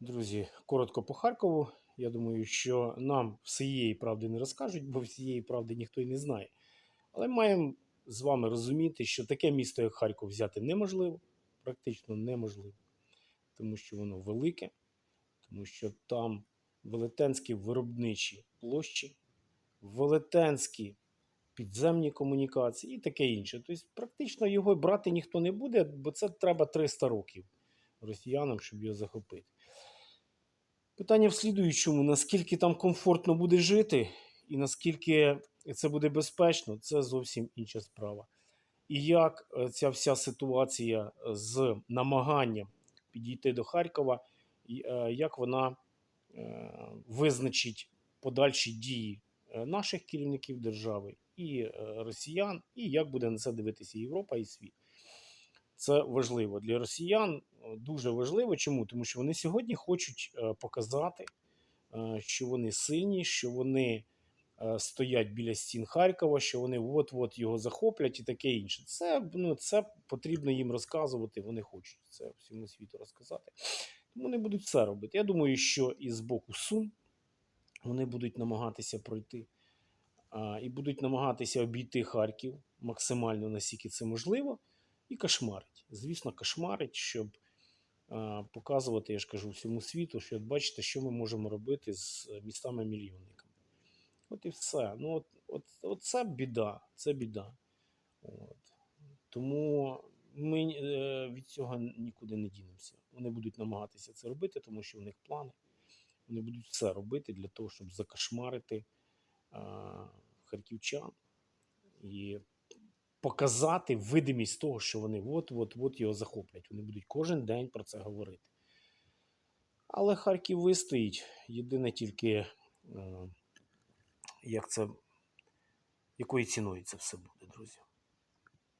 Друзі, коротко по Харкову. Я думаю, що нам всієї правди не розкажуть, бо всієї правди ніхто й не знає. Але маємо з вами розуміти, що таке місто, як Харків, взяти неможливо, практично неможливо, тому що воно велике, тому що там велетенські виробничі площі, велетенські підземні комунікації і таке інше. Тобто, практично його брати ніхто не буде, бо це треба 300 років росіянам, щоб його захопити. Питання в слідуючому: наскільки там комфортно буде жити, і наскільки це буде безпечно, це зовсім інша справа. І як е, ця вся ситуація з намаганням підійти до Харкова, е, як вона е, визначить подальші дії наших керівників держави і росіян, і як буде на це дивитися Європа і світ. Це важливо для росіян. Е, Дуже важливо. Чому? Тому що вони сьогодні хочуть е, показати, е, що вони сильні, що вони стоять біля стін Харкова, що вони от-от його захоплять і таке інше. Це, ну, це потрібно їм розказувати. Вони хочуть це всьому світу розказати. Тому вони будуть це робити. Я думаю, що і з боку Сум вони будуть намагатися пройти і будуть намагатися обійти Харків максимально наскільки це можливо, і кошмарить. Звісно, кошмарить, щоб показувати, я ж кажу, всьому світу, що от бачите, що ми можемо робити з містами-мільйонниками. От і все. Ну, от, от, от це біда, це біда. От. Тому ми е, від цього нікуди не дінемося. Вони будуть намагатися це робити, тому що в них плани. Вони будуть все робити для того, щоб закошмарити харківчан і показати видимість того, що вони от-от-от його захоплять. Вони будуть кожен день про це говорити. Але Харків вистоїть. Єдине тільки, е, як це, якою ціною це все буде, друзі.